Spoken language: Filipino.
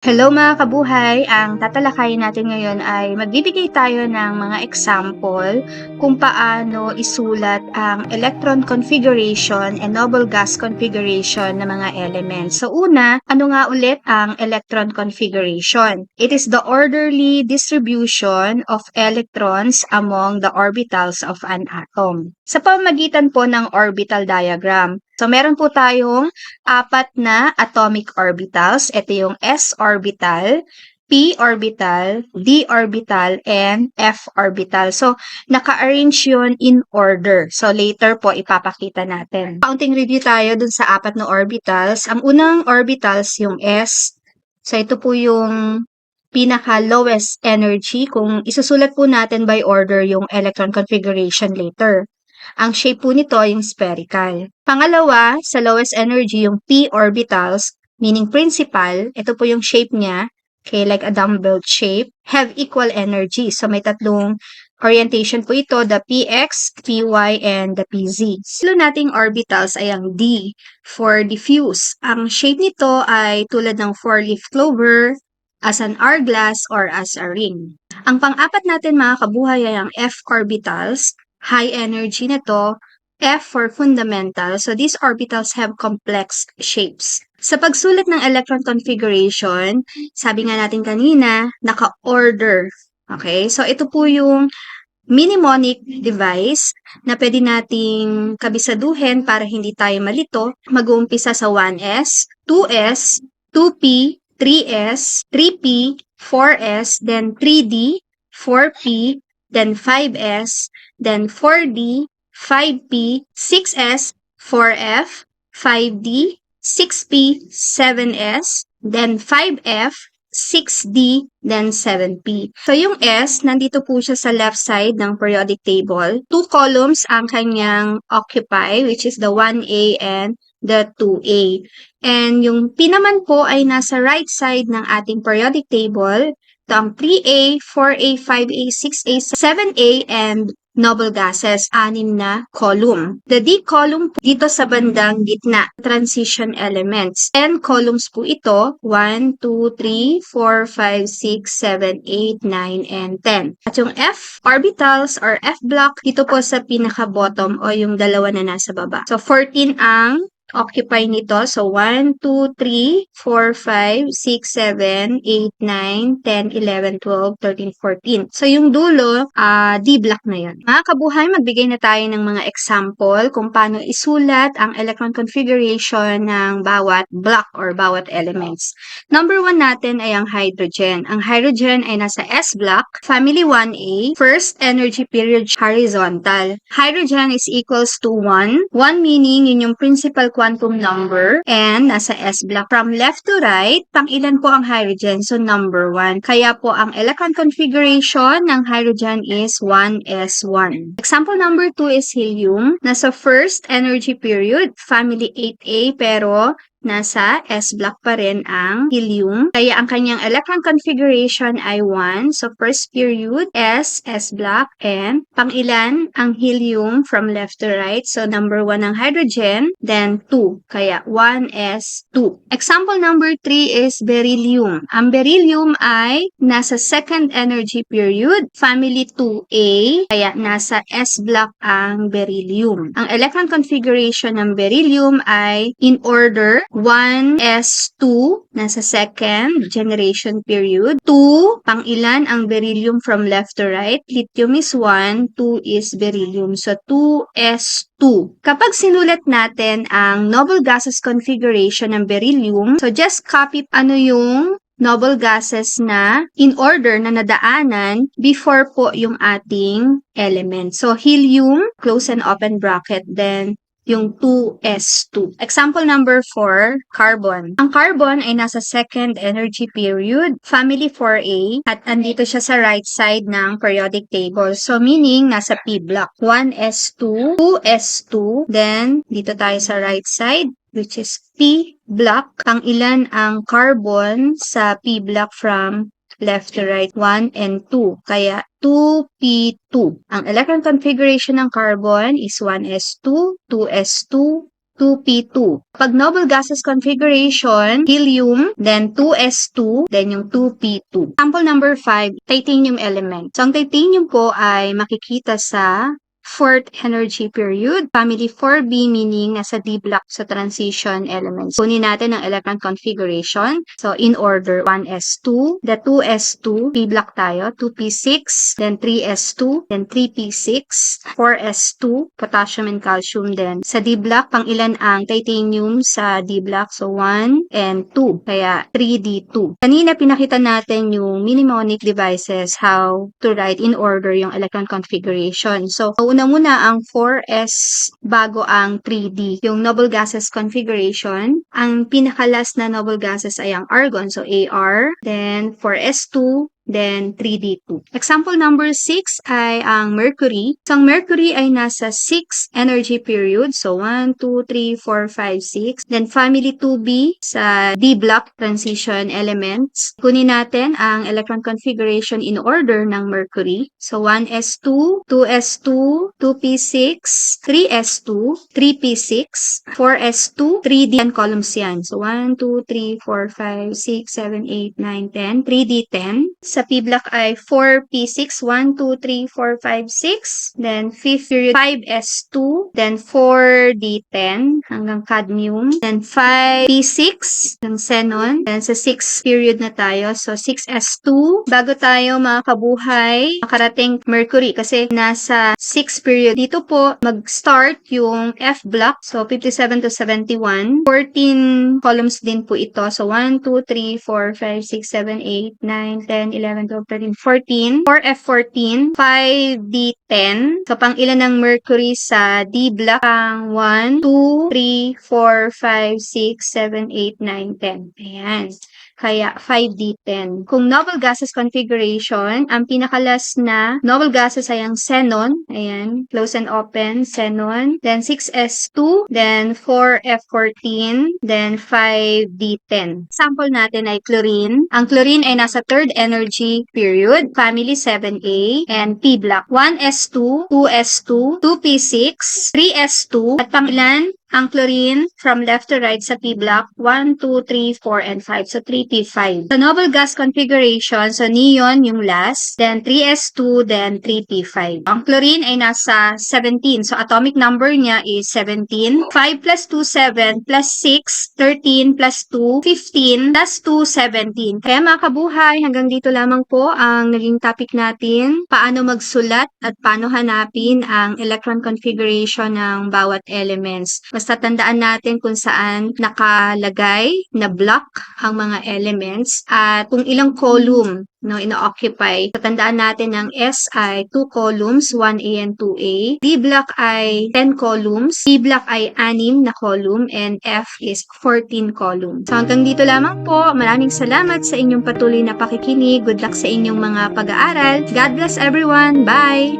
Hello mga kabuhay! Ang tatalakayin natin ngayon ay magbibigay tayo ng mga example kung paano isulat ang electron configuration and noble gas configuration ng mga elements. So una, ano nga ulit ang electron configuration? It is the orderly distribution of electrons among the orbitals of an atom. Sa pamagitan po ng orbital diagram. So meron po tayong apat na atomic orbitals. Ito yung s orbital, p orbital, d orbital, and f orbital. So, naka-arrange yun in order. So, later po ipapakita natin. Counting review tayo dun sa apat na orbitals. Ang unang orbitals yung s. So, ito po yung pinaka lowest energy kung isusulat po natin by order yung electron configuration later. Ang shape po nito yung spherical. Pangalawa, sa lowest energy, yung p orbitals, meaning principal, ito po yung shape niya, okay, like a dumbbell shape, have equal energy. So may tatlong orientation po ito, the px, py, and the pz. Silo nating orbitals ay ang d for diffuse. Ang shape nito ay tulad ng four-leaf clover, as an hourglass, or as a ring. Ang pang-apat natin mga kabuhay ay ang f orbitals, high energy na to, F for fundamental. So these orbitals have complex shapes. Sa pagsulat ng electron configuration, sabi nga natin kanina, naka-order. Okay? So ito po yung mnemonic device na pwede nating kabisaduhin para hindi tayo malito. Mag-uumpisa sa 1S, 2S, 2P, 3S, 3P, 4S, then 3D, 4P, then 5S, then 4D, 5P, 6S, 4F, 5D, 6P, 7S, then 5F, 6D, then 7P. So yung S, nandito po siya sa left side ng periodic table. Two columns ang kanyang occupy, which is the 1A and the 2A. And yung P naman po ay nasa right side ng ating periodic table. Ang 3A, 4A, 5A, 6A, 7A, and noble gases, anim na column. The D column dito sa bandang gitna, transition elements. 10 columns po ito, 1, 2, 3, 4, 5, 6, 7, 8, 9, and 10. At yung F orbitals or F block, dito po sa pinaka-bottom o yung dalawa na nasa baba. So 14 ang occupy nito. So, 1, 2, 3, 4, 5, 6, 7, 8, 9, 10, 11, 12, 13, 14. So, yung dulo, uh, D-block na yun. Mga kabuhay, magbigay na tayo ng mga example kung paano isulat ang electron configuration ng bawat block or bawat elements. Number 1 natin ay ang hydrogen. Ang hydrogen ay nasa S block, family 1A, first energy period horizontal. Hydrogen is equals to 1. 1 meaning yun yung principal quantum number and nasa S block. From left to right, pang ilan po ang hydrogen? So, number 1. Kaya po ang electron configuration ng hydrogen is 1s1. Example number 2 is helium. Nasa first energy period, family 8A, pero nasa S block pa rin ang helium. Kaya ang kanyang electron configuration ay 1. So, first period, S, S block, and pangilan ang helium from left to right. So, number 1 ang hydrogen, then 2. Kaya 1S2. Example number 3 is beryllium. Ang beryllium ay nasa second energy period, family 2A, kaya nasa S block ang beryllium. Ang electron configuration ng beryllium ay in order 1s2 nasa second generation period. 2, pang ilan ang beryllium from left to right? Lithium is 1, 2 is beryllium. So 2s2. Kapag sinulat natin ang noble gases configuration ng beryllium, so just copy ano yung noble gases na in order na nadaanan before po yung ating element. So, helium, close and open bracket, then yung 2s2. Example number 4, carbon. Ang carbon ay nasa second energy period, family 4A, at andito siya sa right side ng periodic table. So, meaning, nasa P block. 1s2, 2s2, then, dito tayo sa right side, which is P block. Pang ilan ang carbon sa P block from left to right, 1 and 2. Kaya 2p2. Ang electron configuration ng carbon is 1s2, 2s2, 2p2. Pag noble gases configuration, helium, then 2s2, then yung 2p2. Sample number 5, titanium element. So, ang titanium po ay makikita sa fourth energy period. Family 4B meaning nasa D block sa transition elements. Kunin natin ang electron configuration. So, in order, 1s2, the 2s2, P block tayo, 2p6, then 3s2, then 3p6, 4s2, potassium and calcium then. Sa D block, pang ilan ang titanium sa D block? So, 1 and 2. Kaya, 3d2. Kanina pinakita natin yung mnemonic devices, how to write in order yung electron configuration. So, una muna ang 4s bago ang 3d. Yung noble gases configuration, ang pinakalas na noble gases ay ang argon. So, AR, then 4s2, then 3D2. Example number 6 ay ang mercury. So, ang mercury ay nasa 6 energy period. So, 1, 2, 3, 4, 5, 6. Then, family 2B sa D block transition elements. Kunin natin ang electron configuration in order ng mercury. So, 1s2, 2s2, 2p6, 3s2, 3p6, 4s2, 3d and columns yan. So, 1, 2, 3, 4, 5, 6, 7, 8, 9, 10. 3d10. Sa P block ay 4P6, 1, 2, 3, 4, 5, 6. Then 5th period, 5S2. Then 4D10 hanggang cadmium. Then 5P6 ng xenon. Then sa 6th period na tayo. So 6S2. Bago tayo mga kabuhay, makarating mercury kasi nasa 6th period. Dito po mag-start yung F block. So 57 to 71. 14 columns din po ito. So 1, 2, 3, 4, 5, 6, 7, 8, 9, 10, 11, 12, 13, 14. 4F14, 5D10. So, pang ilan ng mercury sa D block? Pang 1, 2, 3, 4, 5, 6, 7, 8, 9, 10. Ayan. Kaya 5D10. Kung noble gases configuration, ang pinakalas na noble gases ay ang xenon. Ayan, close and open, xenon. Then 6S2, then 4F14, then 5D10. Sample natin ay chlorine. Ang chlorine ay nasa third energy period, family 7A, and P block. 1S2, 2S2, 2P6, 3S2, at pangilan, ang chlorine from left to right sa P block, 1, 2, 3, 4, and 5. So, 3P5. Sa noble gas configuration, so neon yung last, then 3S2, then 3P5. Ang chlorine ay nasa 17. So, atomic number niya is 17. 5 plus 2, 7, plus 6, 13, plus 2, 15, plus 2, 17. Kaya mga kabuhay, hanggang dito lamang po ang naging topic natin. Paano magsulat at paano hanapin ang electron configuration ng bawat elements. Basta tandaan natin kung saan nakalagay na block ang mga elements at kung ilang column no, ino-occupy. Tatandaan natin ng S ay 2 columns, 1A and 2A. D block ay 10 columns. E block ay 6 na column. And F is 14 columns. So hanggang dito lamang po. Maraming salamat sa inyong patuloy na pakikinig. Good luck sa inyong mga pag-aaral. God bless everyone. Bye!